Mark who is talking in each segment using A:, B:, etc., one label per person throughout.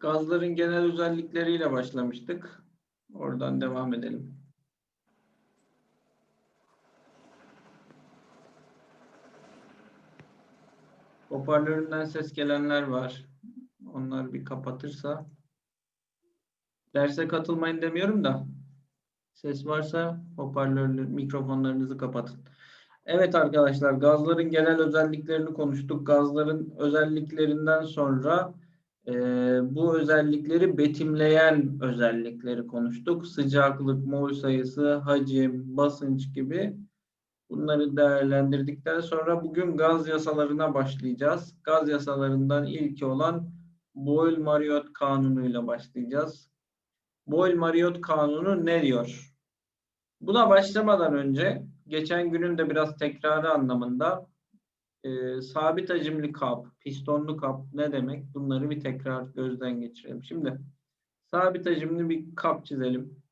A: Gazların genel özellikleriyle başlamıştık. Oradan devam edelim. Hoparlöründen ses gelenler var. Onlar bir kapatırsa. Derse katılmayın demiyorum da. Ses varsa hoparlörlü mikrofonlarınızı kapatın. Evet arkadaşlar gazların genel özelliklerini konuştuk. Gazların özelliklerinden sonra e, bu özellikleri betimleyen özellikleri konuştuk. Sıcaklık, mol sayısı, hacim, basınç gibi bunları değerlendirdikten sonra bugün gaz yasalarına başlayacağız. Gaz yasalarından ilki olan Boyle-Marriott kanunuyla başlayacağız. Boyle-Marriott kanunu ne diyor? Buna başlamadan önce geçen günün de biraz tekrarı anlamında e, sabit hacimli kap, pistonlu kap ne demek? Bunları bir tekrar gözden geçirelim. Şimdi sabit hacimli bir kap çizelim.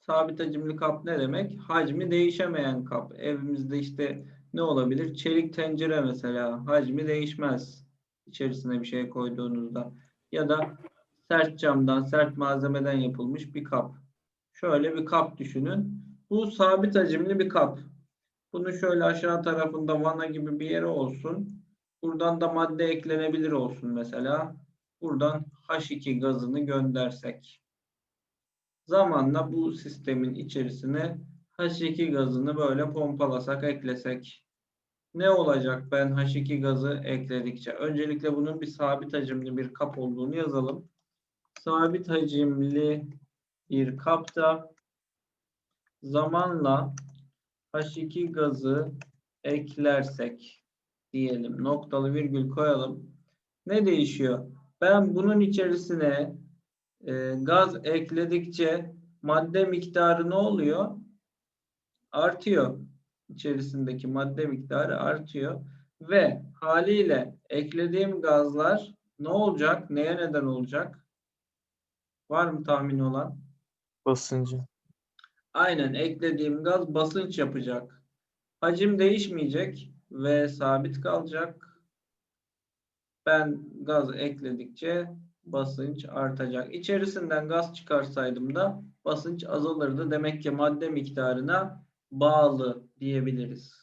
A: Sabit hacimli kap ne demek? Hacmi değişemeyen kap. Evimizde işte ne olabilir? Çelik tencere mesela. Hacmi değişmez. İçerisine bir şey koyduğunuzda. Ya da sert camdan, sert malzemeden yapılmış bir kap. Şöyle bir kap düşünün. Bu sabit hacimli bir kap. Bunu şöyle aşağı tarafında vana gibi bir yere olsun. Buradan da madde eklenebilir olsun mesela. Buradan H2 gazını göndersek. Zamanla bu sistemin içerisine H2 gazını böyle pompalasak, eklesek. Ne olacak ben H2 gazı ekledikçe? Öncelikle bunun bir sabit hacimli bir kap olduğunu yazalım. Sabit hacimli bir kapta zamanla H2 gazı eklersek diyelim noktalı virgül koyalım. Ne değişiyor? Ben bunun içerisine e, gaz ekledikçe madde miktarı ne oluyor? Artıyor. İçerisindeki madde miktarı artıyor ve haliyle eklediğim gazlar ne olacak? Neye neden olacak? Var mı tahmini olan?
B: Basıncı.
A: Aynen eklediğim gaz basınç yapacak. Hacim değişmeyecek ve sabit kalacak. Ben gaz ekledikçe basınç artacak. İçerisinden gaz çıkarsaydım da basınç azalırdı. Demek ki madde miktarına bağlı diyebiliriz.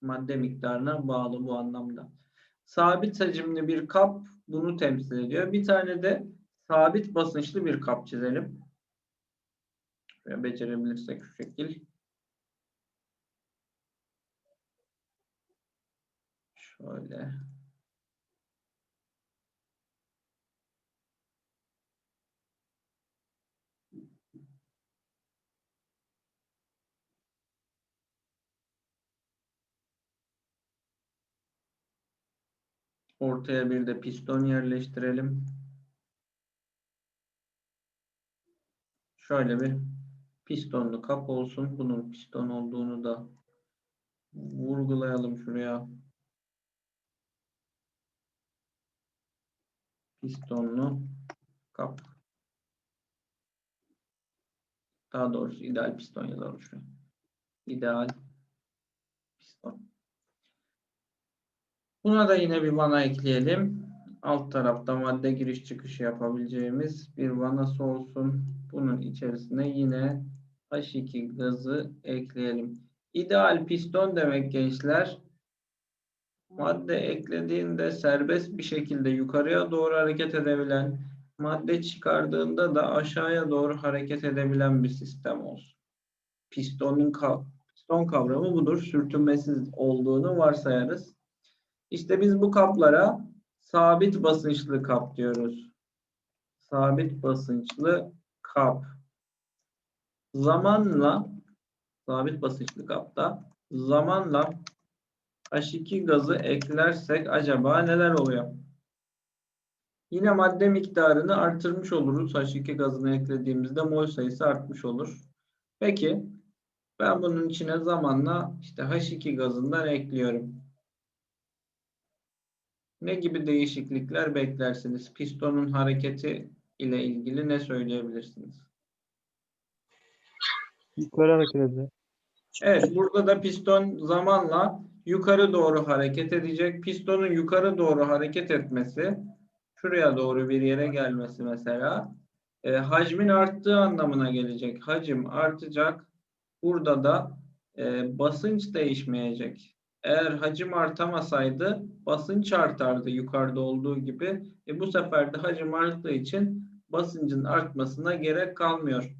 A: Madde miktarına bağlı bu anlamda. Sabit hacimli bir kap bunu temsil ediyor. Bir tane de sabit basınçlı bir kap çizelim. Ve becerebilirsek şu şekil. Şöyle. Ortaya bir de piston yerleştirelim. Şöyle bir pistonlu kap olsun. Bunun piston olduğunu da vurgulayalım şuraya. Pistonlu kap. Daha doğrusu ideal piston yazalım şuraya. İdeal piston. Buna da yine bir vana ekleyelim. Alt tarafta madde giriş çıkışı yapabileceğimiz bir vanası olsun. Bunun içerisine yine H2 gazı ekleyelim. İdeal piston demek gençler. Madde eklediğinde serbest bir şekilde yukarıya doğru hareket edebilen, madde çıkardığında da aşağıya doğru hareket edebilen bir sistem olsun. Pistonun kav piston kavramı budur. Sürtünmesiz olduğunu varsayarız. İşte biz bu kaplara sabit basınçlı kap diyoruz. Sabit basınçlı kap. Zamanla sabit basınçlı kapta zamanla H2 gazı eklersek acaba neler oluyor? Yine madde miktarını artırmış oluruz. H2 gazını eklediğimizde mol sayısı artmış olur. Peki ben bunun içine zamanla işte H2 gazından ekliyorum. Ne gibi değişiklikler beklersiniz? Pistonun hareketi ile ilgili ne söyleyebilirsiniz?
B: Yukarı hareket ediyor.
A: Evet, burada da piston zamanla yukarı doğru hareket edecek. Pistonun yukarı doğru hareket etmesi, şuraya doğru bir yere gelmesi mesela, e, hacmin arttığı anlamına gelecek. Hacim artacak. Burada da e, basınç değişmeyecek. Eğer hacim artamasaydı basınç artardı yukarıda olduğu gibi. E, bu sefer de hacim arttığı için basıncın artmasına gerek kalmıyor.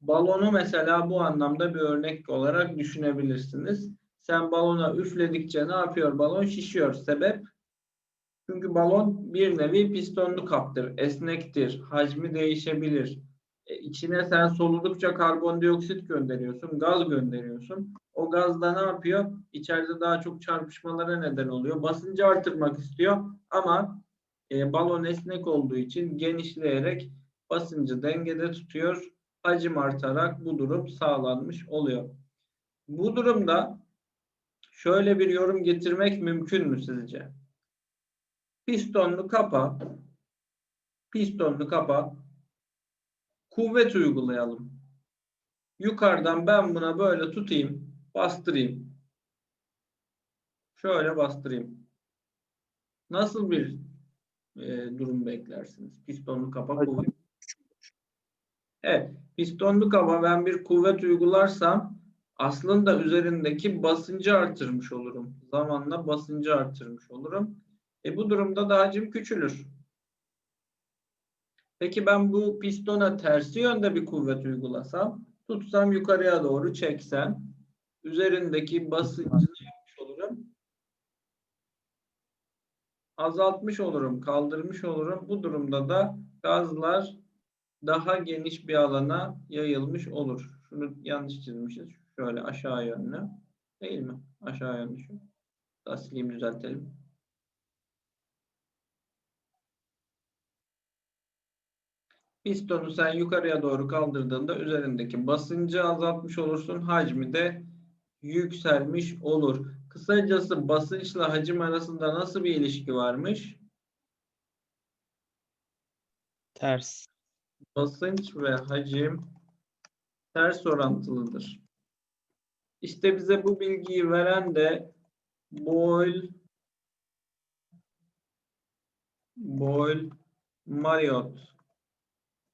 A: Balonu mesela bu anlamda bir örnek olarak düşünebilirsiniz. Sen balona üfledikçe ne yapıyor? Balon şişiyor. Sebep? Çünkü balon bir nevi pistonlu kaptır. Esnektir. Hacmi değişebilir. E, içine sen soludukça karbondioksit gönderiyorsun. Gaz gönderiyorsun. O gaz da ne yapıyor? İçeride daha çok çarpışmalara neden oluyor. Basıncı artırmak istiyor ama e, balon esnek olduğu için genişleyerek basıncı dengede tutuyor. Hacim artarak bu durum sağlanmış oluyor. Bu durumda şöyle bir yorum getirmek mümkün mü sizce? Pistonlu kapa pistonlu kapa kuvvet uygulayalım. Yukarıdan ben buna böyle tutayım, bastırayım. Şöyle bastırayım. Nasıl bir e, durum beklersiniz? Pistonlu kapa kuvvet. Evet, pistonlu kaba ben bir kuvvet uygularsam aslında üzerindeki basıncı artırmış olurum. Zamanla basıncı artırmış olurum. E bu durumda da hacim küçülür. Peki ben bu pistona tersi yönde bir kuvvet uygulasam, tutsam yukarıya doğru çeksem, üzerindeki basıncı ne yapmış olurum? Azaltmış olurum, kaldırmış olurum. Bu durumda da gazlar daha geniş bir alana yayılmış olur. Şunu yanlış çizmişiz. Şöyle aşağı yönlü. Değil mi? Aşağı yönlü şu. Daha sileyim düzeltelim. Pistonu sen yukarıya doğru kaldırdığında üzerindeki basıncı azaltmış olursun. Hacmi de yükselmiş olur. Kısacası basınçla hacim arasında nasıl bir ilişki varmış?
B: Ters.
A: Basınç ve hacim ters orantılıdır. İşte bize bu bilgiyi veren de Boyle Boyle Marriott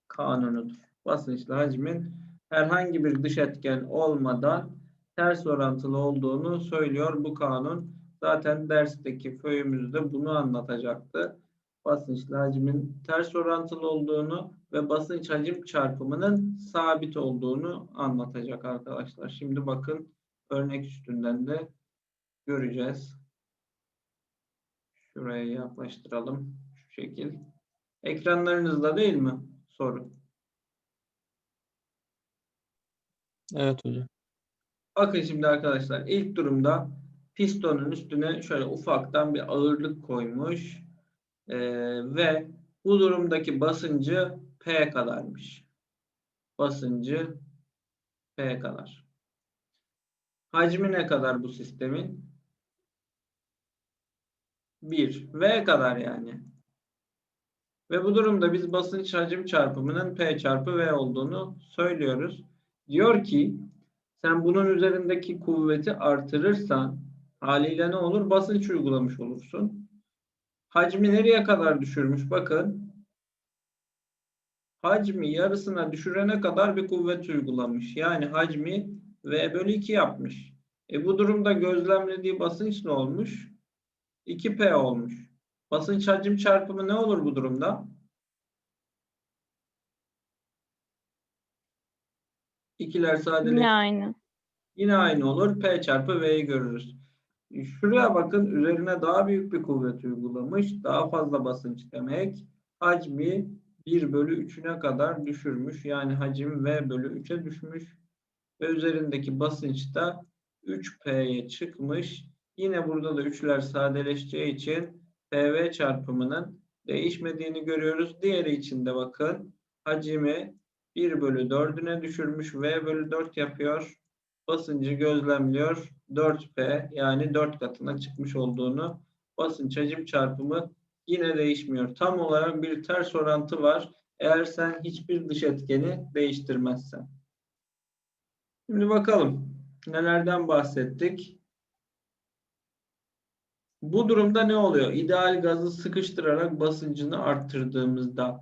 A: kanunudur. Basınçla hacmin herhangi bir dış etken olmadan ters orantılı olduğunu söylüyor bu kanun. Zaten dersteki föyümüzde bunu anlatacaktı. Basınçla hacmin ters orantılı olduğunu ve basınç hacim çarpımının sabit olduğunu anlatacak arkadaşlar. Şimdi bakın örnek üstünden de göreceğiz. Şuraya yaklaştıralım. Şu şekil. Ekranlarınızda değil mi? Soru.
B: Evet hocam.
A: Bakın şimdi arkadaşlar ilk durumda pistonun üstüne şöyle ufaktan bir ağırlık koymuş Ee, ve bu durumdaki basıncı P kadarmış. Basıncı P kadar. Hacmi ne kadar bu sistemin? 1. V kadar yani. Ve bu durumda biz basınç hacim çarpımının P çarpı V olduğunu söylüyoruz. Diyor ki sen bunun üzerindeki kuvveti artırırsan haliyle ne olur? Basınç uygulamış olursun. Hacmi nereye kadar düşürmüş? Bakın. Hacmi yarısına düşürene kadar bir kuvvet uygulamış. Yani hacmi V bölü 2 yapmış. E bu durumda gözlemlediği basınç ne olmuş? 2P olmuş. Basınç hacim çarpımı ne olur bu durumda? İkiler sadeleşir.
C: Yine aynı.
A: Yine aynı olur. P çarpı V'yi görürüz. Şuraya bakın üzerine daha büyük bir kuvvet uygulamış. Daha fazla basınç demek. Hacmi 1 bölü 3'üne kadar düşürmüş. Yani hacim V bölü 3'e düşmüş. Ve üzerindeki basınç da 3P'ye çıkmış. Yine burada da üçler sadeleşeceği için PV çarpımının değişmediğini görüyoruz. Diğeri için de bakın hacimi 1 bölü 4'üne düşürmüş. V bölü 4 yapıyor. Basıncı gözlemliyor. 4P yani 4 katına çıkmış olduğunu basınç hacim çarpımı yine değişmiyor. Tam olarak bir ters orantı var. Eğer sen hiçbir dış etkeni değiştirmezsen. Şimdi bakalım nelerden bahsettik. Bu durumda ne oluyor? İdeal gazı sıkıştırarak basıncını arttırdığımızda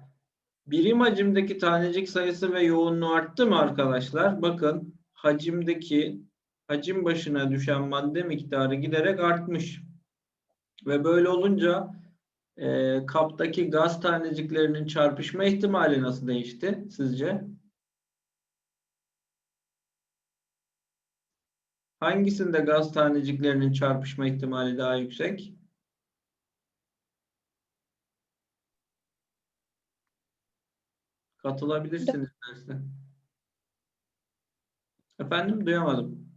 A: birim hacimdeki tanecik sayısı ve yoğunluğu arttı mı arkadaşlar? Bakın hacimdeki hacim başına düşen madde miktarı giderek artmış. Ve böyle olunca e, kaptaki gaz taneciklerinin çarpışma ihtimali nasıl değişti sizce? Hangisinde gaz taneciklerinin çarpışma ihtimali daha yüksek? Katılabilirsiniz derse. Efendim duyamadım.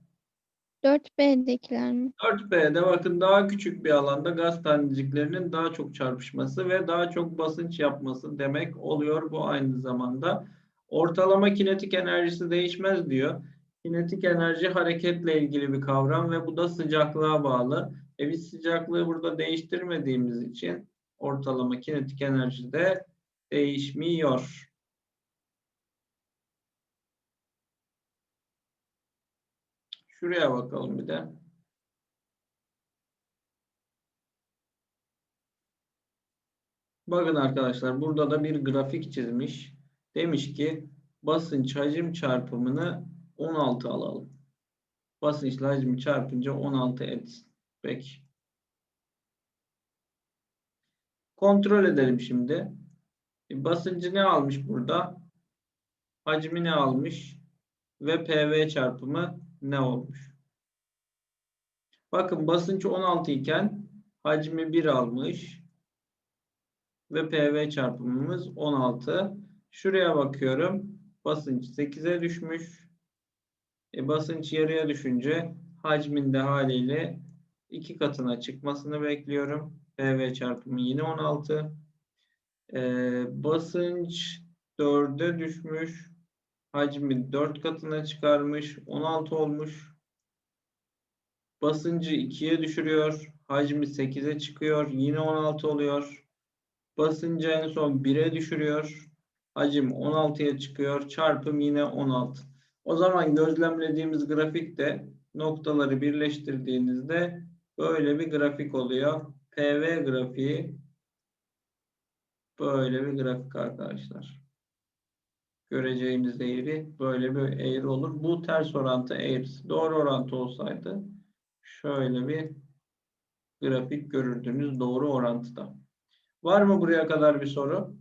C: 4B'dekiler mi?
A: 4B'de bakın daha küçük bir alanda gaz taneciklerinin daha çok çarpışması ve daha çok basınç yapması demek oluyor bu aynı zamanda. Ortalama kinetik enerjisi değişmez diyor. Kinetik enerji hareketle ilgili bir kavram ve bu da sıcaklığa bağlı. E biz sıcaklığı burada değiştirmediğimiz için ortalama kinetik enerji de değişmiyor. Şuraya bakalım bir de. Bakın arkadaşlar burada da bir grafik çizmiş. Demiş ki basınç hacim çarpımını 16 alalım. Basınçla hacmi çarpınca 16 etsin. Peki. Kontrol edelim şimdi. E, Basıncı ne almış burada? Hacmi ne almış? Ve PV çarpımı ne olmuş? Bakın basınç 16 iken hacmi 1 almış ve PV çarpımımız 16. Şuraya bakıyorum. Basınç 8'e düşmüş. E, basınç yarıya düşünce hacmin de haliyle iki katına çıkmasını bekliyorum. PV çarpımı yine 16. E, basınç 4'e düşmüş. Hacmi 4 katına çıkarmış. 16 olmuş. Basıncı 2'ye düşürüyor. Hacmi 8'e çıkıyor. Yine 16 oluyor. Basıncı en son 1'e düşürüyor. Hacim 16'ya çıkıyor. Çarpım yine 16. O zaman gözlemlediğimiz grafikte noktaları birleştirdiğinizde böyle bir grafik oluyor. PV grafiği böyle bir grafik arkadaşlar. Göreceğimiz eğri böyle bir eğri olur. Bu ters orantı eğrisi. Doğru orantı olsaydı şöyle bir grafik görürdünüz doğru orantıda. Var mı buraya kadar bir soru?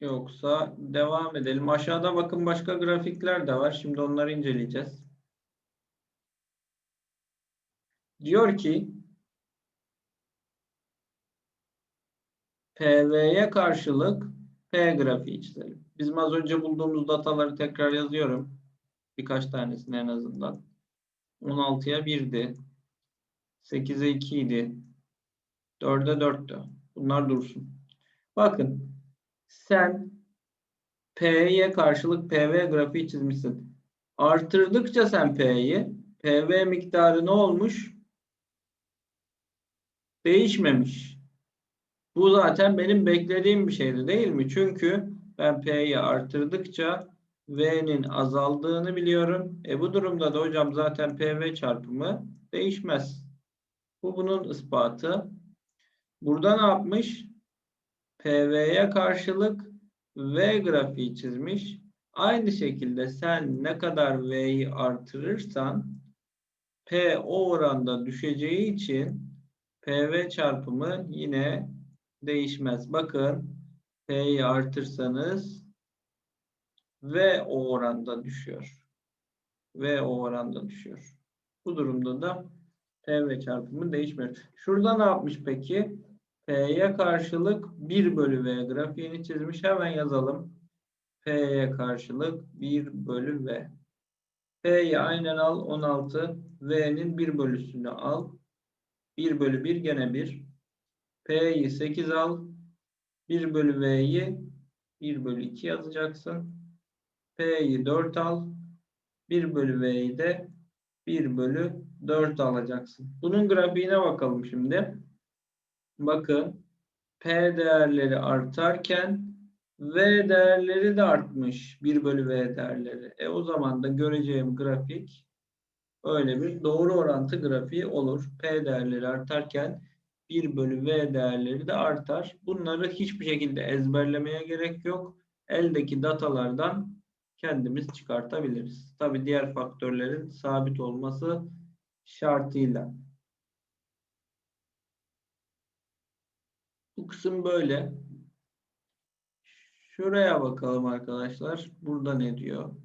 A: Yoksa devam edelim. Aşağıda bakın başka grafikler de var. Şimdi onları inceleyeceğiz. Diyor ki PV'ye karşılık P grafiği çizelim. Bizim az önce bulduğumuz dataları tekrar yazıyorum. Birkaç tanesini en azından. 16'ya 1'di. 8'e 2 idi. 4'e 4'tü. Bunlar dursun. Bakın sen P'ye karşılık PV grafiği çizmişsin. Artırdıkça sen P'yi PV miktarı ne olmuş? Değişmemiş. Bu zaten benim beklediğim bir şeydi değil mi? Çünkü ben P'yi artırdıkça V'nin azaldığını biliyorum. E bu durumda da hocam zaten PV çarpımı değişmez. Bu bunun ispatı. Burada ne yapmış? PV'ye karşılık V grafiği çizmiş. Aynı şekilde sen ne kadar V'yi artırırsan P o oranda düşeceği için PV çarpımı yine değişmez. Bakın P'yi artırsanız V o oranda düşüyor. V o oranda düşüyor. Bu durumda da PV çarpımı değişmiyor. Şurada ne yapmış peki? P'ye karşılık 1 bölü V grafiğini çizmiş. Hemen yazalım. P'ye karşılık 1 bölü V. P'yi aynen al 16. V'nin 1 bölüsünü al. 1 bölü 1 gene 1. P'yi 8 al. 1 bölü V'yi 1 bölü 2 yazacaksın. P'yi 4 al. 1 bölü V'yi de 1 bölü 4 alacaksın. Bunun grafiğine bakalım şimdi. Bakın P değerleri artarken V değerleri de artmış. 1 bölü V değerleri. E o zaman da göreceğim grafik öyle bir doğru orantı grafiği olur. P değerleri artarken 1 bölü V değerleri de artar. Bunları hiçbir şekilde ezberlemeye gerek yok. Eldeki datalardan kendimiz çıkartabiliriz. Tabi diğer faktörlerin sabit olması şartıyla. Bu kısım böyle. Şuraya bakalım arkadaşlar. Burada ne diyor?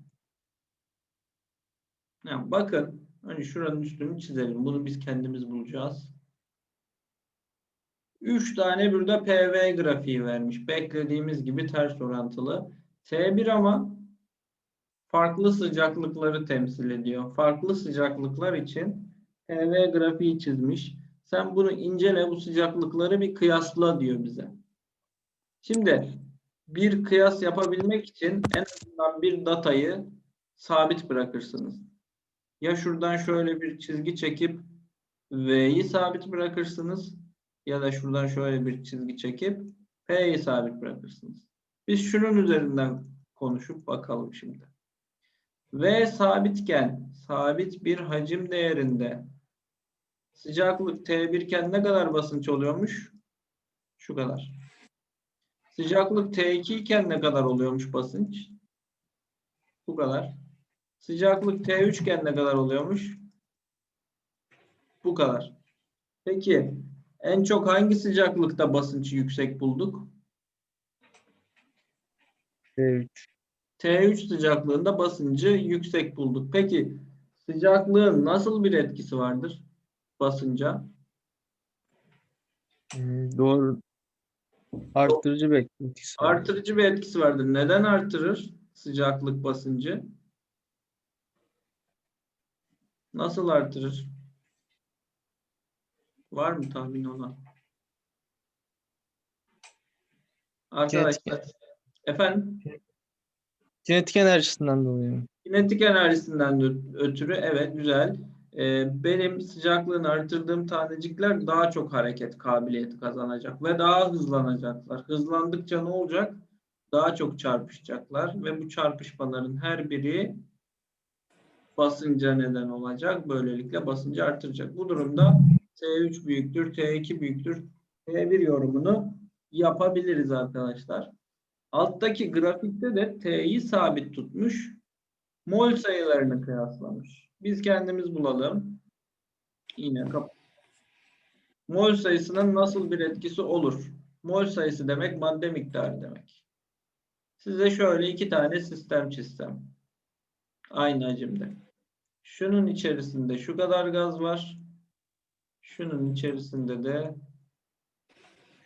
A: Ya bakın. Hani şuranın üstünü çizelim. Bunu biz kendimiz bulacağız. 3 tane burada PV grafiği vermiş. Beklediğimiz gibi ters orantılı. T1 ama farklı sıcaklıkları temsil ediyor. Farklı sıcaklıklar için PV grafiği çizmiş. Sen bunu incele, bu sıcaklıkları bir kıyasla diyor bize. Şimdi bir kıyas yapabilmek için en azından bir datayı sabit bırakırsınız. Ya şuradan şöyle bir çizgi çekip V'yi sabit bırakırsınız ya da şuradan şöyle bir çizgi çekip P'yi sabit bırakırsınız. Biz şunun üzerinden konuşup bakalım şimdi. V sabitken sabit bir hacim değerinde sıcaklık T1 iken ne kadar basınç oluyormuş? Şu kadar. Sıcaklık T2 iken ne kadar oluyormuş basınç? Bu kadar. Sıcaklık T3 iken ne kadar oluyormuş? Bu kadar. Peki en çok hangi sıcaklıkta basıncı yüksek bulduk?
B: T3.
A: T3 sıcaklığında basıncı yüksek bulduk. Peki sıcaklığın nasıl bir etkisi vardır basınca?
B: Hmm, Doğru. Arttırıcı bir etkisi var.
A: Artırıcı bir etkisi vardır. Neden artırır sıcaklık basıncı? Nasıl artırır? Var mı tahmin olan? Arkadaşlar. Efendim?
B: Kinetik enerjisinden dolayı.
A: Kinetik enerjisinden ötürü evet güzel. Ee, benim sıcaklığını artırdığım tanecikler daha çok hareket kabiliyeti kazanacak ve daha hızlanacaklar. Hızlandıkça ne olacak? Daha çok çarpışacaklar ve bu çarpışmaların her biri basınca neden olacak. Böylelikle basıncı artıracak. Bu durumda T3 büyüktür, T2 büyüktür, T1 yorumunu yapabiliriz arkadaşlar. Alttaki grafikte de T'yi sabit tutmuş. Mol sayılarını kıyaslamış. Biz kendimiz bulalım. Yine kap. Mol sayısının nasıl bir etkisi olur? Mol sayısı demek madde miktarı demek. Size şöyle iki tane sistem çizsem. Aynı hacimde. Şunun içerisinde şu kadar gaz var. Şunun içerisinde de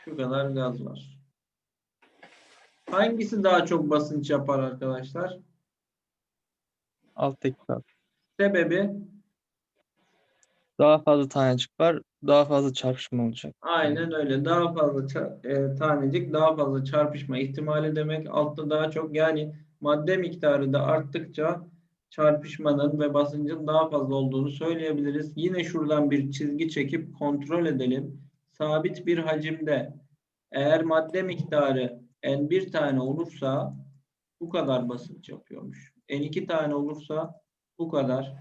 A: şu kadar gaz var. Hangisi daha çok basınç yapar arkadaşlar?
B: Alttaki kat.
A: Sebebi
B: Daha fazla tanecik var. Daha fazla çarpışma olacak.
A: aynen öyle. Daha fazla e, tanecik, daha fazla çarpışma ihtimali demek. Altta daha çok yani madde miktarı da arttıkça çarpışmanın ve basıncın daha fazla olduğunu söyleyebiliriz. Yine şuradan bir çizgi çekip kontrol edelim. Sabit bir hacimde eğer madde miktarı N1 tane olursa bu kadar basınç yapıyormuş. N2 tane olursa bu kadar.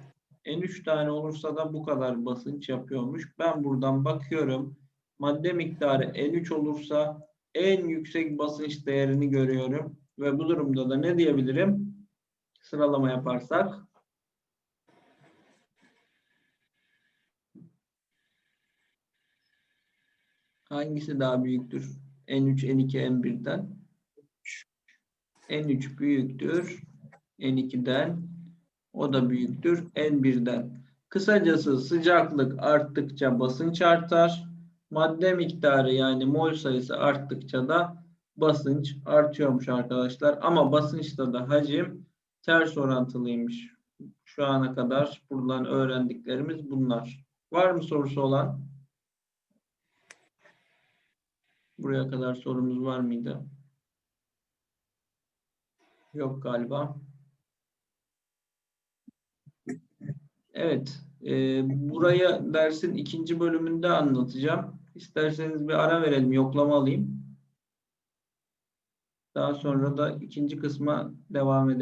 A: N3 tane olursa da bu kadar basınç yapıyormuş. Ben buradan bakıyorum. Madde miktarı N3 olursa en yüksek basınç değerini görüyorum. Ve bu durumda da ne diyebilirim? Sıralama yaparsak. Hangisi daha büyüktür? N3, N2, N1'den. N3 büyüktür. N2'den. O da büyüktür. N1'den. Kısacası sıcaklık arttıkça basınç artar. Madde miktarı yani mol sayısı arttıkça da basınç artıyormuş arkadaşlar. Ama basınçta da hacim ters orantılıymış. Şu ana kadar buradan öğrendiklerimiz bunlar. Var mı sorusu olan? Buraya kadar sorumuz var mıydı? Yok galiba. Evet. E, buraya dersin ikinci bölümünde anlatacağım. İsterseniz bir ara verelim. Yoklama alayım. Daha sonra da ikinci kısma devam edelim.